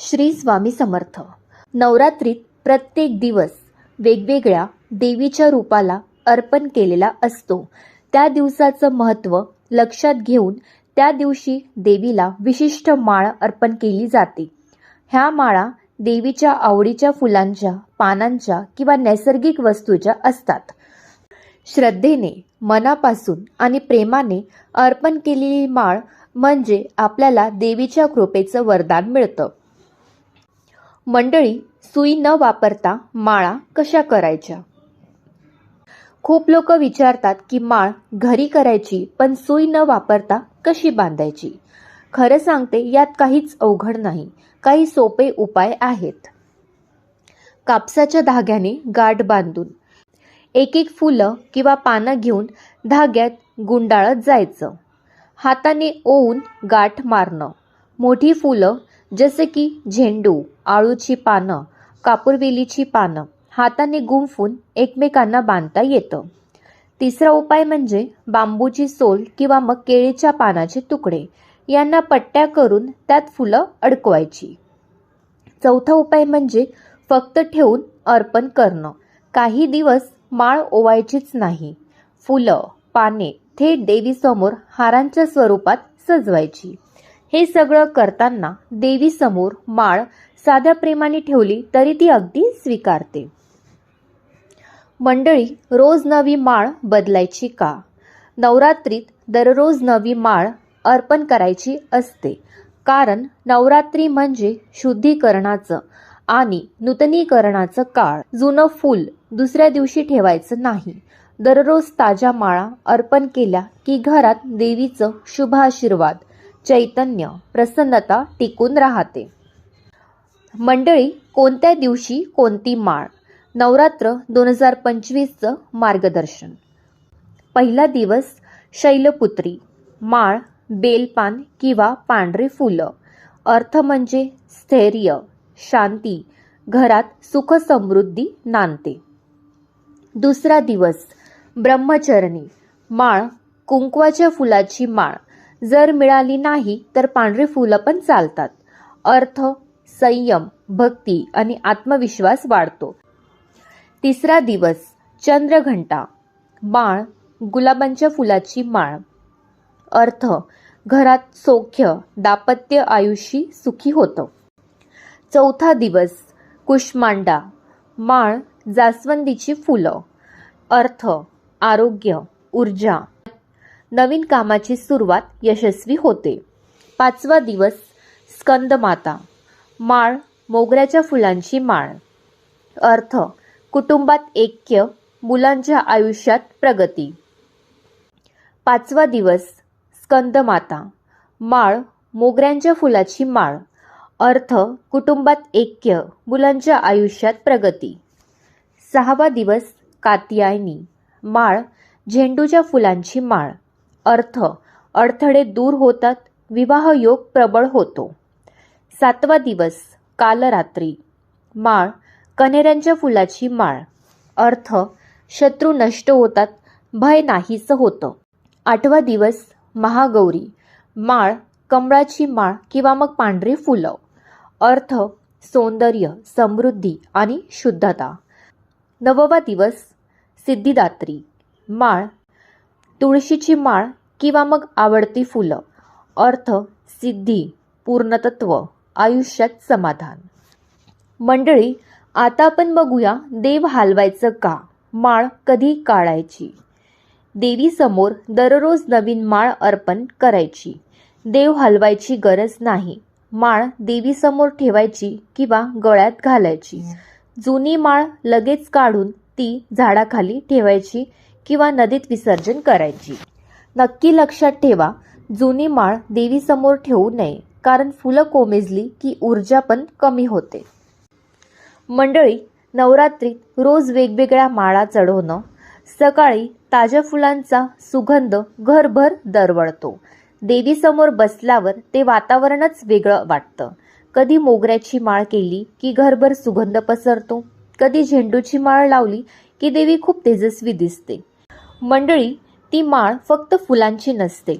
श्री स्वामी समर्थ. नवरात्रीत प्रत्येक दिवस वेगवेगळ्या देवीच्या रूपाला अर्पण केलेला असतो. त्या दिवसाचं महत्त्व लक्षात घेऊन त्या दिवशी देवीला विशिष्ट माळ अर्पण केली जाते. ह्या माळा देवीच्या आवडीच्या फुलांच्या पानांच्या किंवा नैसर्गिक वस्तूच्या असतात. श्रद्धेने मनापासून आणि प्रेमाने अर्पण केलेली माळ म्हणजे आपल्याला देवीच्या कृपेचं वरदान मिळतं. मंडळी सुई न वापरता माळा कशा करायच्या? खूप लोक विचारतात की माळ घरी करायची पण सुई न वापरता कशी बांधायची? खरं सांगते यात काहीच अवघड नाही. काही सोपे उपाय आहेत. कापसाच्या धाग्याने गाठ बांधून एक एक फुलं किंवा पानं घेऊन धाग्यात गुंडाळत जायचं. हाताने ओवून गाठ मारणं. मोठी फुलं जसे की झेंडू आळूची पानं कापूरवेलीची पानं हाताने गुंफून एकमेकांना बांधता येतं. तिसरा उपाय म्हणजे बांबूची सोल किंवा मग केळीच्या पानाचे तुकडे. यांना पट्ट्या करून त्यात फुलं अडकवायची. चौथा उपाय म्हणजे फक्त ठेवून अर्पण करणं. काही दिवस माळ ओवायचीच नाही. फुलं पाने थेट देवीसमोर हारांच्या स्वरूपात सजवायची. हे सगळं करताना देवीसमोर माळ साध्या प्रेमाने ठेवली तरी ती अगदी स्वीकारते. मंडळी रोज नवी माळ बदलायची का? नवरात्रीत दररोज नवी माळ अर्पण करायची असते. कारण नवरात्री म्हणजे शुद्धीकरणाचं आणि नूतनीकरणाचं काळ. जुनं फूल दुसऱ्या दिवशी ठेवायचं नाही. दररोज ताज्या माळा अर्पण केल्या की घरात देवीचं शुभ आशीर्वाद चैतन्य प्रसन्नता टिकून राहते. मंडळी कोणत्या दिवशी कोणती माळ? नवरात्र दोन हजार पंचवीसचं मार्गदर्शन. पहिला दिवस शैलपुत्री माळ बेलपान किंवा पांढरी फुलं. अर्थ म्हणजे स्थैर्य शांती घरात सुख समृद्धी नांदते. दुसरा दिवस ब्रह्मचरणी माळ कुंकवाच्या फुलाची माळ. जर मिळाली नाही तर पांढरी फुलं पण चालतात. अर्थ संयम भक्ती आणि आत्मविश्वास वाढतो. तिसरा दिवस चंद्रघंटा. माळ गुलाबांच्या फुलाची माळ. अर्थ घरात सौख्य दाम्पत्य आयुषी सुखी होतं. चौथा दिवस कुष्मांडा. माळ जास्वंदीची फुलं. अर्थ आरोग्य ऊर्जा. नवीन कामाची सुरुवात यशस्वी होते. पाचवा दिवस स्कंदमाता. माळ मोगऱ्याच्या फुलांची माळ. अर्थ कुटुंबात ऐक्य मुलांच्या आयुष्यात प्रगती. पाचवा दिवस स्कंदमाता. माळ मोगऱ्यांच्या फुलाची माळ. अर्थ कुटुंबात ऐक्य मुलांच्या आयुष्यात प्रगती. सहावा दिवस कात्यायनी. माळ झेंडूच्या फुलांची माळ. अर्थ. अडथळे दूर होतात विवाह योग प्रबळ होतो. सातवा दिवस कालरात्री. माळ कनेऱ्यांच्या फुलाची माळ. अर्थ शत्रू नष्ट होतात भय नाहीसं होतं. आठवा दिवस महागौरी. माळ कमळाची माळ किंवा मग पांढरी फुलं. अर्थ सौंदर्य समृद्धी आणि शुद्धता. नववा दिवस सिद्धिदात्री. माळ तुळशीची माळ किंवा मग आवडती फुलं. अर्थ सिद्धी पूर्णतत्व आयुष्यात समाधान. मंडळी आता आपण बघूया देव हलवायचं का? माळ कधी काढायची? देवीसमोर दररोज नवीन माळ अर्पण करायची. देव हलवायची गरज नाही. माळ देवीसमोर ठेवायची किंवा गळ्यात घालायची. जुनी माळ लगेच काढून ती झाडाखाली ठेवायची. किंवा नदीत विसर्जन करायची. नक्की लक्षात ठेवा जुनी माळ देवीसमोर ठेवू नये कारण फुलं कोमेजली की ऊर्जा पण कमी होते. मंडळी नवरात्रीत रोज वेगवेगळ्या माळा चढवणं सकाळी ताज्या फुलांचा सुगंध घरभर दरवळतो. देवीसमोर बसल्यावर ते वातावरणच वेगळं वाटतं. कधी मोगऱ्याची माळ केली की घरभर सुगंध पसरतो कधी झेंडूची माळ लावली की देवी खूप तेजस्वी दिसते. मंडळी ती माळ फक्त फुलांची नसते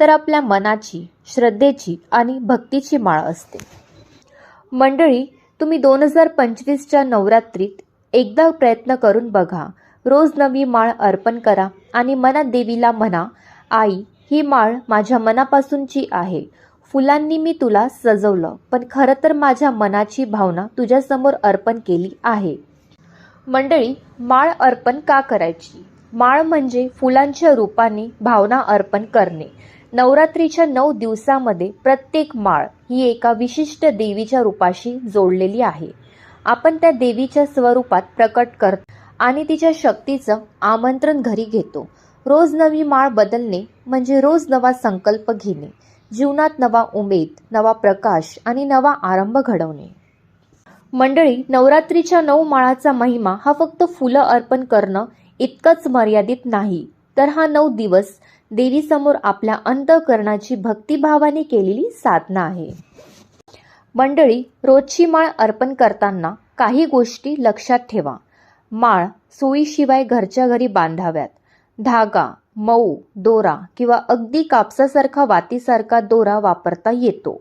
तर आपल्या मनाची श्रद्धेची आणि भक्तीची माळ असते. मंडळी तुम्ही दोन हजार पंचवीसच्या नवरात्रीत एकदा प्रयत्न करून बघा. रोज नवी माळ अर्पण करा आणि मनात देवीला म्हणा आई ही माळ माझ्या मनापासूनची आहे. फुलांनी मी तुला सजवलं पण खरं तर माझ्या मनाची भावना तुझ्यासमोर अर्पण केली आहे. मंडळी माळ अर्पण का करायची? माळ म्हणजे फुलांच्या रूपाने भावना अर्पण करणे. नवरात्रीच्या नऊ दिवसामध्ये प्रत्येक माळ ही एका विशिष्ट देवीच्या रूपाशी जोडलेली आहे. आपण त्या देवीच्या स्वरूपात प्रकट करतो आणि तिच्या शक्तीचं आमंत्रण घरी घेतो. रोज नवी माळ बदलणे म्हणजे रोज नवा संकल्प घेणे. जीवनात नवा उमेद नवा प्रकाश आणि नवा आरंभ घडवणे. मंडळी नवरात्रीच्या नऊ माळाचा महिमा हा फक्त फुलं अर्पण करणं इतकंच मर्यादित नाही. तर हा नऊ दिवस देवीसमोर आपल्या अंतःकरणाची भक्तिभावाने केलेली साधना आहे. मंडळी रोजची माळ अर्पण करताना काही गोष्टी लक्षात ठेवा. माळ सोयीशिवाय घरच्या घरी बांधाव्यात. धागा मऊ दोरा किंवा अगदी कापसासारखा वातीसारखा दोरा वापरता येतो.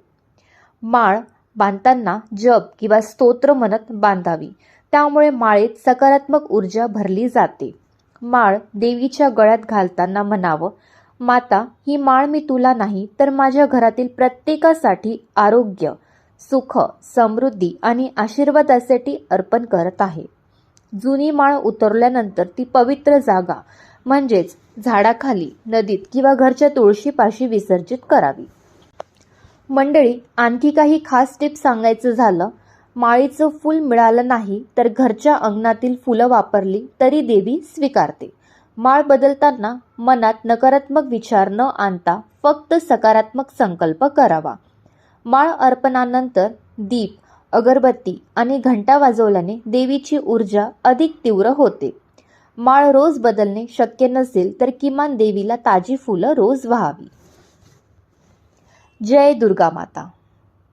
माळ बांधताना जप किंवा स्तोत्र म्हणत बांधावी. त्यामुळे माळेत सकारात्मक ऊर्जा भरली जाते. माळ देवीच्या गळ्यात घालताना म्हणावं माता ही माळ मी तुला नाही तर माझ्या घरातील प्रत्येकासाठी आरोग्य सुख समृद्धी आणि आशीर्वादासाठी अर्पण करत आहे. जुनी माळ उतरल्यानंतर ती पवित्र जागा म्हणजेच झाडाखाली नदीत किंवा घरच्या तुळशीपाशी विसर्जित करावी. मंडळी आणखी काही खास टिप्स सांगायचं झालं माळीचं फूल मिळालं नाही तर घरच्या अंगणातील फुलं वापरली तरी देवी स्वीकारते. माळ बदलताना मनात नकारात्मक विचार न आणता फक्त सकारात्मक संकल्प करावा. माळ अर्पणानंतर दीप अगरबत्ती आणि घंटा वाजवल्याने देवीची ऊर्जा अधिक तीव्र होते. माळ रोज बदलणे शक्य नसेल तर किमान देवीला ताजी फुलं रोज व्हावी. जय दुर्गा माता.